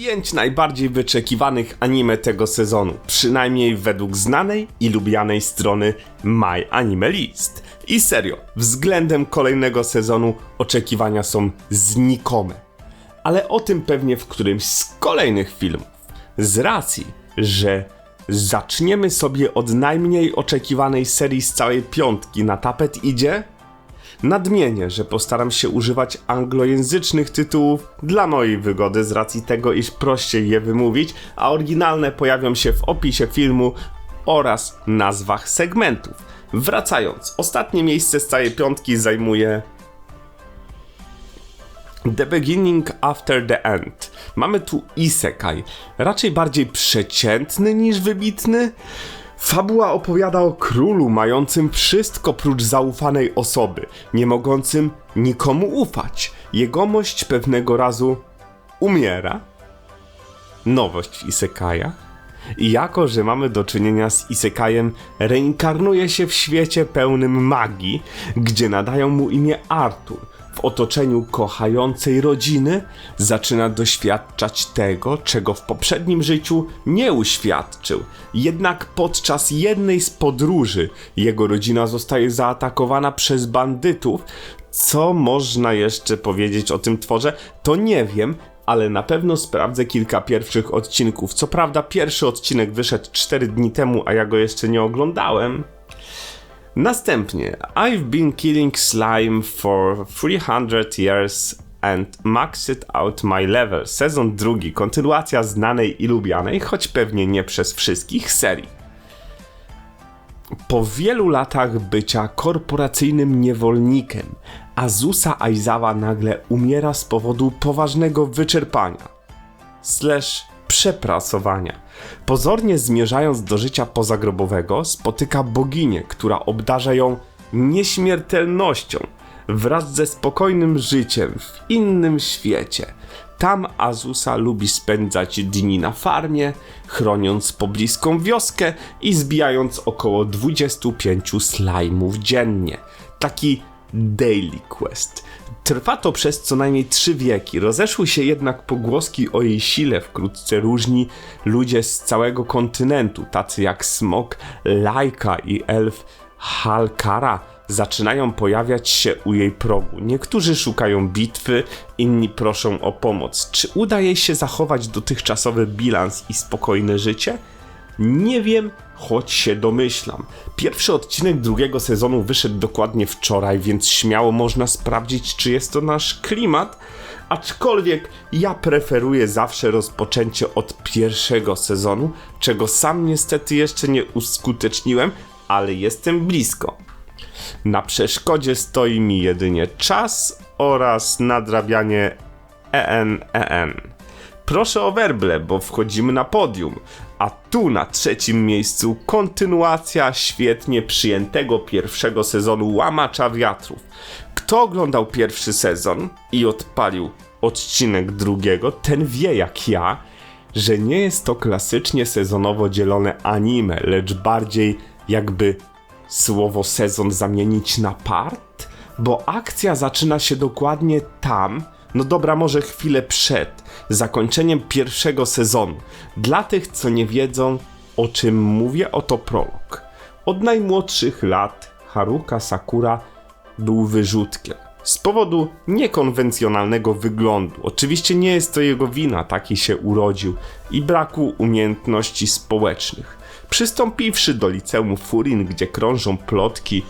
pięć najbardziej wyczekiwanych anime tego sezonu, przynajmniej według znanej i lubianej strony My Anime List. I serio, względem kolejnego sezonu oczekiwania są znikome. Ale o tym pewnie w którymś z kolejnych filmów. Z racji, że zaczniemy sobie od najmniej oczekiwanej serii z całej piątki na tapet idzie Nadmienię, że postaram się używać anglojęzycznych tytułów dla mojej wygody z racji tego, iż prościej je wymówić, a oryginalne pojawią się w opisie filmu oraz nazwach segmentów. Wracając, ostatnie miejsce z całej piątki zajmuje The Beginning After the End. Mamy tu isekai, raczej bardziej przeciętny niż wybitny. Fabuła opowiada o królu mającym wszystko prócz zaufanej osoby, nie mogącym nikomu ufać. Jegomość pewnego razu umiera. Nowość w. I jako, że mamy do czynienia z isekajem, reinkarnuje się w świecie pełnym magii, gdzie nadają mu imię Artur. W otoczeniu kochającej rodziny zaczyna doświadczać tego, czego w poprzednim życiu nie uświadczył. Jednak podczas jednej z podróży jego rodzina zostaje zaatakowana przez bandytów. Co można jeszcze powiedzieć o tym tworze, to nie wiem, ale na pewno sprawdzę kilka pierwszych odcinków. Co prawda, pierwszy odcinek wyszedł 4 dni temu, a ja go jeszcze nie oglądałem. Następnie, I've been killing slime for 300 years and maxed out my level. Sezon drugi, kontynuacja znanej i lubianej, choć pewnie nie przez wszystkich serii. Po wielu latach bycia korporacyjnym niewolnikiem, Azusa Aizawa nagle umiera z powodu poważnego wyczerpania. Slash przeprasowania. Pozornie zmierzając do życia pozagrobowego, spotyka boginię, która obdarza ją nieśmiertelnością wraz ze spokojnym życiem w innym świecie. Tam Azusa lubi spędzać dni na farmie, chroniąc pobliską wioskę i zbijając około 25 slajmów dziennie. Taki Daily Quest. Trwa to przez co najmniej trzy wieki. Rozeszły się jednak pogłoski o jej sile. Wkrótce różni ludzie z całego kontynentu, tacy jak Smok, Laika i elf Halkara, zaczynają pojawiać się u jej progu. Niektórzy szukają bitwy, inni proszą o pomoc. Czy uda jej się zachować dotychczasowy bilans i spokojne życie? Nie wiem, choć się domyślam. Pierwszy odcinek drugiego sezonu wyszedł dokładnie wczoraj, więc śmiało można sprawdzić, czy jest to nasz klimat. Aczkolwiek ja preferuję zawsze rozpoczęcie od pierwszego sezonu, czego sam niestety jeszcze nie uskuteczniłem, ale jestem blisko. Na przeszkodzie stoi mi jedynie czas oraz nadrabianie EN EN. Proszę o werble, bo wchodzimy na podium. A tu na trzecim miejscu kontynuacja świetnie przyjętego pierwszego sezonu Łamacza Wiatrów. Kto oglądał pierwszy sezon i odpalił odcinek drugiego, ten wie jak ja, że nie jest to klasycznie sezonowo dzielone anime, lecz bardziej jakby słowo sezon zamienić na part, bo akcja zaczyna się dokładnie tam, no dobra, może chwilę przed zakończeniem pierwszego sezonu. Dla tych, co nie wiedzą, o czym mówię, oto prolog. Od najmłodszych lat Haruka Sakura był wyrzutkiem. Z powodu niekonwencjonalnego wyglądu. Oczywiście nie jest to jego wina, taki się urodził, i braku umiejętności społecznych. Przystąpiwszy do liceum Furin, gdzie krążą plotki,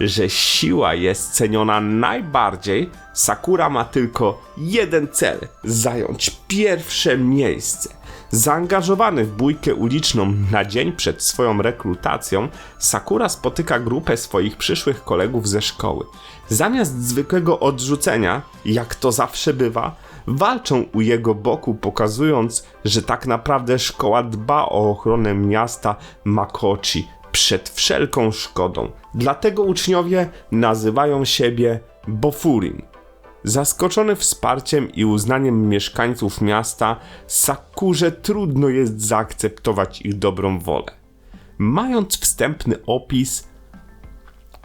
że siła jest ceniona najbardziej, Sakura ma tylko jeden cel zająć pierwsze miejsce. Zaangażowany w bójkę uliczną na dzień przed swoją rekrutacją, Sakura spotyka grupę swoich przyszłych kolegów ze szkoły. Zamiast zwykłego odrzucenia, jak to zawsze bywa, walczą u jego boku, pokazując, że tak naprawdę szkoła dba o ochronę miasta Makochi przed wszelką szkodą. Dlatego uczniowie nazywają siebie Bofurin. Zaskoczony wsparciem i uznaniem mieszkańców miasta, Sakurze trudno jest zaakceptować ich dobrą wolę. Mając wstępny opis,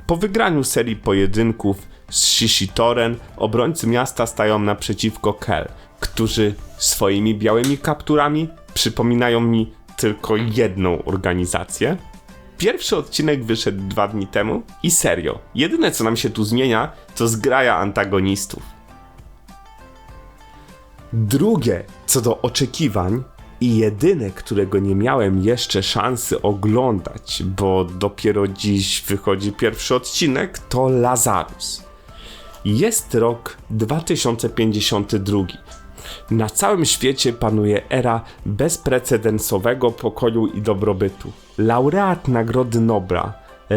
po wygraniu serii pojedynków z Shishitoren, obrońcy miasta stają naprzeciwko Kel, którzy swoimi białymi kapturami przypominają mi tylko jedną organizację. Pierwszy odcinek wyszedł dwa dni temu i serio, jedyne co nam się tu zmienia to zgraja antagonistów. Drugie, co do oczekiwań, i jedyne, którego nie miałem jeszcze szansy oglądać, bo dopiero dziś wychodzi pierwszy odcinek, to Lazarus. Jest rok 2052. Na całym świecie panuje era bezprecedensowego pokoju i dobrobytu. Laureat Nagrody Nobla,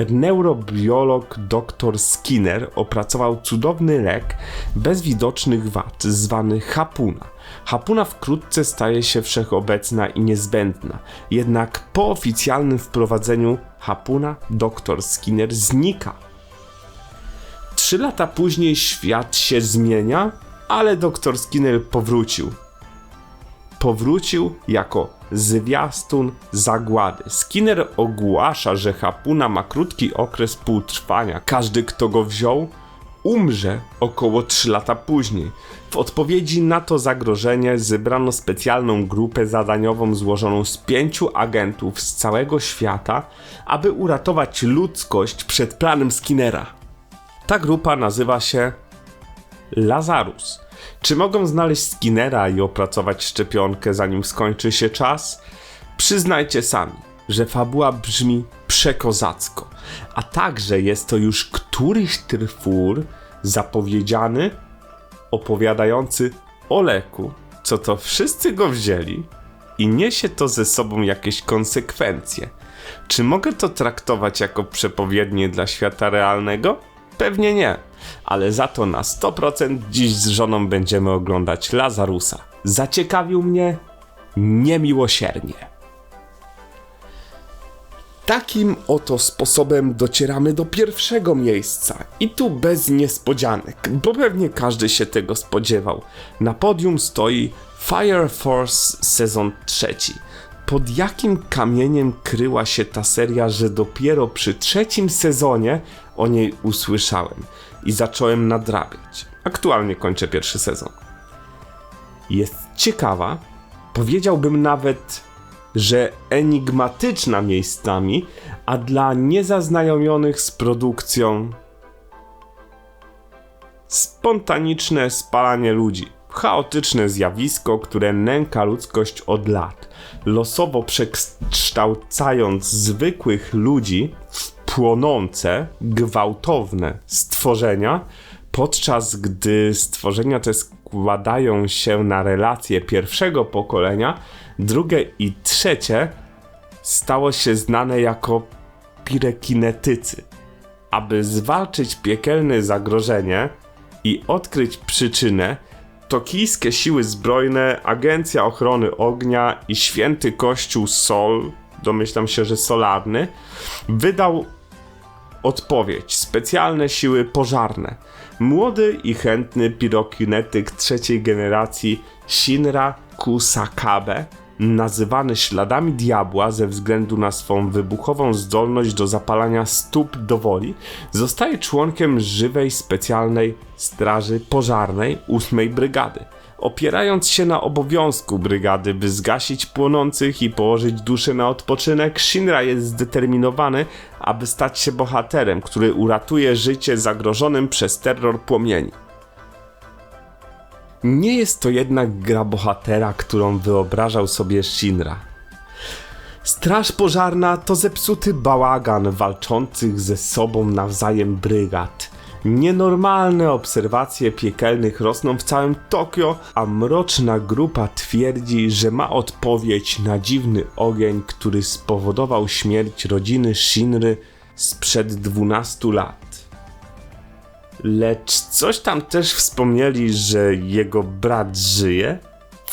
neurobiolog dr Skinner opracował cudowny lek bez widocznych wad, zwany hapuna. Hapuna wkrótce staje się wszechobecna i niezbędna, jednak po oficjalnym wprowadzeniu hapuna dr Skinner znika. Trzy lata później świat się zmienia, ale dr Skinner powrócił. Powrócił jako zwiastun zagłady. Skinner ogłasza, że hapuna ma krótki okres półtrwania. Każdy, kto go wziął, umrze około 3 lata później. W odpowiedzi na to zagrożenie zebrano specjalną grupę zadaniową złożoną z pięciu agentów z całego świata, aby uratować ludzkość przed planem Skinnera. Ta grupa nazywa się Lazarus. Czy mogą znaleźć Skinnera i opracować szczepionkę zanim skończy się czas? Przyznajcie sami, że fabuła brzmi przekozacko, a także jest to już któryś trfur zapowiedziany, opowiadający o leku, co to wszyscy go wzięli i niesie to ze sobą jakieś konsekwencje. Czy mogę to traktować jako przepowiednie dla świata realnego? Pewnie nie, ale za to na 100% dziś z żoną będziemy oglądać Lazarusa. Zaciekawił mnie niemiłosiernie. Takim oto sposobem docieramy do pierwszego miejsca i tu bez niespodzianek, bo pewnie każdy się tego spodziewał. Na podium stoi Fire Force sezon trzeci. Pod jakim kamieniem kryła się ta seria, że dopiero przy trzecim sezonie o niej usłyszałem i zacząłem nadrabiać. Aktualnie kończę pierwszy sezon. Jest ciekawa, powiedziałbym nawet że enigmatyczna miejscami, a dla niezaznajomionych z produkcją spontaniczne spalanie ludzi. Chaotyczne zjawisko, które nęka ludzkość od lat, losowo przekształcając zwykłych ludzi w płonące, gwałtowne stworzenia, podczas gdy stworzenia te składają się na relacje pierwszego pokolenia, drugie i trzecie stało się znane jako pirekinetycy. Aby zwalczyć piekielne zagrożenie i odkryć przyczynę, tokijskie siły zbrojne, Agencja Ochrony Ognia i Święty Kościół Sol, domyślam się, że solarny, wydał odpowiedź specjalne siły pożarne. Młody i chętny pirokinetyk trzeciej generacji Shinra Kusakabe nazywany śladami diabła ze względu na swą wybuchową zdolność do zapalania stóp do woli, zostaje członkiem żywej specjalnej straży pożarnej 8 Brygady. Opierając się na obowiązku brygady, by zgasić płonących i położyć duszę na odpoczynek, Shinra jest zdeterminowany, aby stać się bohaterem, który uratuje życie zagrożonym przez terror płomieni. Nie jest to jednak gra bohatera, którą wyobrażał sobie Shinra. Straż pożarna to zepsuty bałagan walczących ze sobą nawzajem brygad. Nienormalne obserwacje piekielnych rosną w całym Tokio, a mroczna grupa twierdzi, że ma odpowiedź na dziwny ogień, który spowodował śmierć rodziny Shinry sprzed 12 lat. Lecz coś tam też wspomnieli, że jego brat żyje.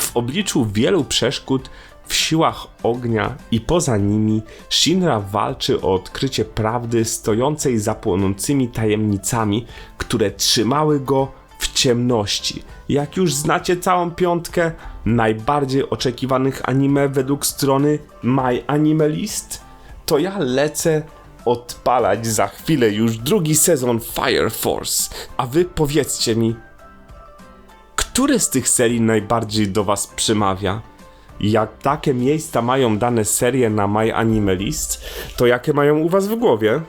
W obliczu wielu przeszkód w siłach ognia i poza nimi Shinra walczy o odkrycie prawdy stojącej za płonącymi tajemnicami, które trzymały go w ciemności. Jak już znacie całą piątkę najbardziej oczekiwanych anime według strony My Anime List, to ja lecę odpalać za chwilę już drugi sezon Fire Force, a wy powiedzcie mi, które z tych serii najbardziej do was przemawia? Jak takie miejsca mają dane serie na My Anime List, to jakie mają u was w głowie?